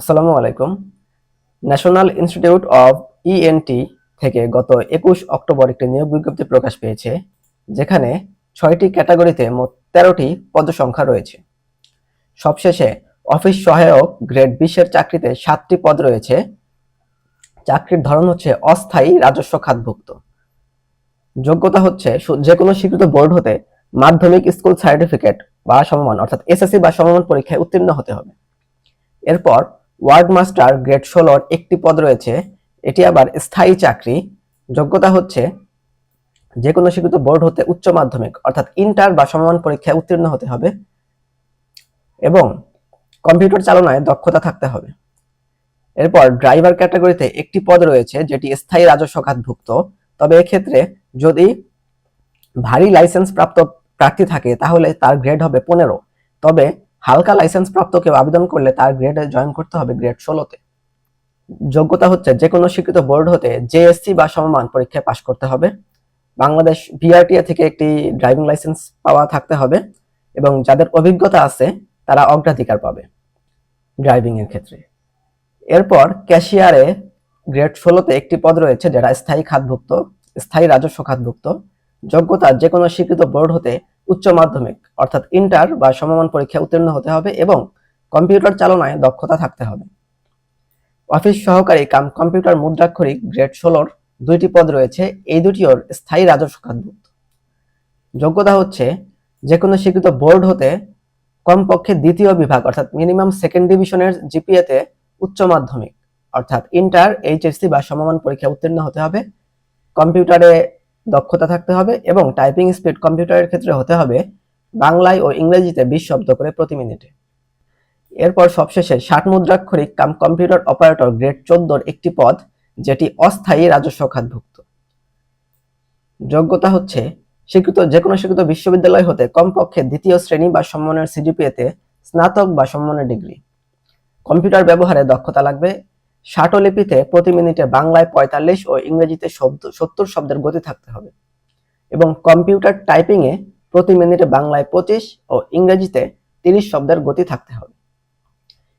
আসসালামু আলাইকুম। National institute of ENT থেকে গত একুশ অক্টোবর একটি নিয়োগ বিজ্ঞপ্তি প্রকাশ পেয়েছে, যেখানে ছয়টি ক্যাটাগরিতে মোট তেরোটি পদসংখ্যা রয়েছে। সবশেষে অফিস সহায়ক গ্রেড বিশের চাকরিতে সাতটি পদ রয়েছে। চাকরির ধরন হচ্ছে অস্থায়ী রাজস্ব খাতভুক্ত। যোগ্যতা হচ্ছে যে কোনো স্বীকৃত বোর্ড হতে মাধ্যমিক স্কুল সার্টিফিকেট বা সমমান, অর্থাৎ এসএসসি বা সমমান পরীক্ষায় উত্তীর্ণ হতে হবে। এরপর ওয়ার্ড মাস্টার গ্রেড ষোলোর একটি পদ রয়েছে। এটি আবার স্থায়ী চাকরি। যোগ্যতা হচ্ছে যে কোনো স্বীকৃত বোর্ড হতে উচ্চ মাধ্যমিক, অর্থাৎ ইন্টার বা সমমান পরীক্ষায় উত্তীর্ণ হতে হবে এবং কম্পিউটার চালনায় দক্ষতা থাকতে হবে। এরপর ড্রাইভার ক্যাটাগরিতে একটি পদ রয়েছে যেটি স্থায়ী রাজস্ব খাতভুক্ত। তবে এক্ষেত্রে যদি ভারী লাইসেন্স প্রাপ্ত প্রার্থী থাকে, তাহলে তার গ্রেড হবে পনেরো। তবে হালকা লাইসেন্স প্রাপ্ত কেউ আবেদন করলে তার গ্রেডে জয়েন করতে হবে গ্রেড ষোলোতে। যোগ্যতা হচ্ছে যে কোনো স্বীকৃত বোর্ড হতে জেএসসি বা সমমান পরীক্ষায় পাশ করতে হবে। বাংলাদেশ বিআরটিএ থেকে একটি ড্রাইভিং লাইসেন্স পাওয়া থাকতে হবে এবং যাদের অভিজ্ঞতা আছে, তারা অগ্রাধিকার পাবে ড্রাইভিং এর ক্ষেত্রে। এরপর ক্যাশিয়ারে গ্রেড ষোলোতে একটি পদ রয়েছে যেটা স্থায়ী খাতভুক্ত, স্থায়ী রাজস্ব খাতভুক্ত। যোগ্যতা যে কোনো স্বীকৃত বোর্ড হতে উচ্চ মাধ্যমিক অর্থাৎ ইন্টার বা সমমান পরীক্ষায় উত্তীর্ণ হতে হবে এবং কম্পিউটার চালনায় দক্ষতা থাকতে হবে। অফিস সহকারী কাম কম্পিউটার মুদ্রাক্ষরিক গ্রেড ষোলোর দুইটি পদ রয়েছে, এই দুটিও স্থায়ী রাজস্ব খাতভুক্ত যোগ্যতা হচ্ছে যে কোনো স্বীকৃত বোর্ড হতে কমপক্ষে দ্বিতীয় বিভাগ, অর্থাৎ মিনিমাম সেকেন্ড ডিভিশনের জিপিএতে উচ্চ মাধ্যমিক, অর্থাৎ ইন্টার এইচএসসি বা সমমান পরীক্ষায় উত্তীর্ণ হতে হবে। কম্পিউটারে দক্ষতা থাকতে হবে এবং টাইপিং স্পিড কম্পিউটারের ক্ষেত্রে হতে হবে বাংলায় ও ইংরেজিতে বিশ শব্দ করে প্রতি মিনিটে। এরপর সবশেষে ষাট মুদ্রাক্ষরিক কাম কম্পিউটার অপারেটর গ্রেড চোদ্দোর একটি পদ, যেটি অস্থায়ী রাজস্ব খাতভুক্ত। যোগ্যতা হচ্ছে, স্বীকৃত যে কোনো স্বীকৃত বিশ্ববিদ্যালয় হতে কমপক্ষে দ্বিতীয় শ্রেণি বা সম্মানের সিজিপিএতে স্নাতক বা সম্মানের ডিগ্রি। কম্পিউটার ব্যবহারে দক্ষতা লাগবে। ষাটলিপিতে প্রতি মিনিটে বাংলায় পঁয়তাল্লিশ ও ইংরেজিতে শব্দ সত্তর শব্দের গতি থাকতে হবে। এবং কম্পিউটার টাইপিংয়ে প্রতি মিনিটে বাংলায় পঁচিশ ও ইংরেজিতে তিরিশ শব্দের গতি থাকতে হবে।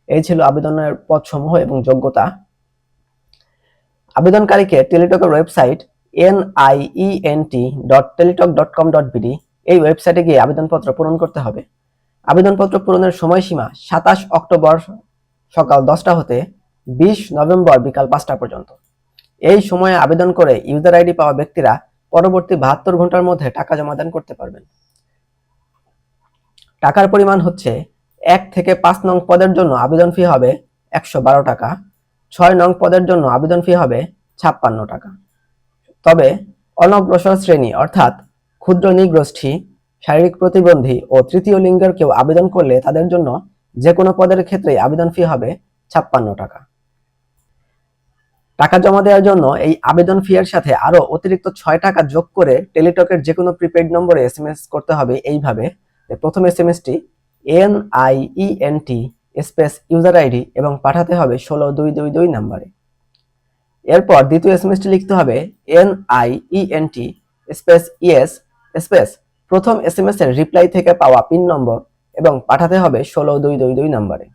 এই ছিল আবেদনের পদসমূহ এবং যোগ্যতা। আবেদনকারীকে টেলিটকের website N I E N T dot Teletalk dot com dot BD এই ওয়েবসাইটে গিয়ে আবেদনপত্র পূরণ করতে হবে। আবেদনপত্র পূরণের সময়সীমা সাতাশ অক্টোবর সকাল দশটা হতে বিশ নভেম্বর বিকাল পাঁচটা পর্যন্ত। এই সময়ে আবেদন করে ইউজার আইডি পাওয়া ব্যক্তিরা পরবর্তী বাহাত্তর ঘণ্টার মধ্যে টাকা জমা দান করতে পারবেন। টাকার পরিমাণ হচ্ছে এক থেকে পাঁচ নং পদের জন্য আবেদন ফি হবে একশো বারো টাকা, ছয় নং পদের জন্য আবেদন ফি হবে ছাপ্পান্ন টাকা। তবে অনগ্রসর শ্রেণি অর্থাৎ ক্ষুদ্র নিগোষ্ঠী শারীরিক প্রতিবন্ধী ও তৃতীয় লিঙ্গের কেউ আবেদন করলে তাদের জন্য যে কোনো পদের ক্ষেত্রে আবেদন ফি হবে ছাপ্পান্ন টাকা। টাকা জমা দেওয়ার জন্য এই আবেদন ফি এর সাথে আরও অতিরিক্ত ছয় টাকা যোগ করে টেলিটকের যে কোনো প্রিপেড নম্বরে এস করতে হবে এইভাবে। প্রথম S M ST N I E N T space user ID এবং পাঠাতে হবে ষোলো দুই দুই দুই নাম্বারে। এরপর দ্বিতীয় এস এম এসটি লিখতে হবে N I E N T space yes space প্রথম এস এম এস এর রিপ্লাই থেকে পাওয়া পিন নম্বর এবং পাঠাতে হবে ষোলো দুই দুই দুই নাম্বারে।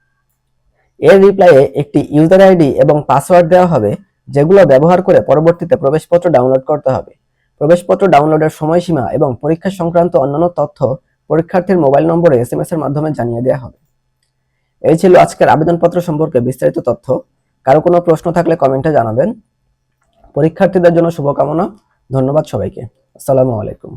এর রিপ্লাইয়ে একটি ইউজার আইডি এবং পাসওয়ার্ড দেওয়া হবে, যেগুলো ব্যবহার করে পরবর্তীতে প্রবেশপত্র ডাউনলোড করতে হবে। প্রবেশপত্র ডাউনলোডের সময়সীমা এবং পরীক্ষা সংক্রান্ত অন্যান্য তথ্য পরীক্ষার্থীর মোবাইল নম্বরে এস এম এর মাধ্যমে জানিয়ে দেওয়া হবে। এই ছিল আজকের আবেদনপত্র সম্পর্কে বিস্তারিত তথ্য। কারও কোনো প্রশ্ন থাকলে কমেন্টে জানাবেন। পরীক্ষার্থীদের জন্য শুভকামনা। ধন্যবাদ সবাইকে। আসসালামু আলাইকুম।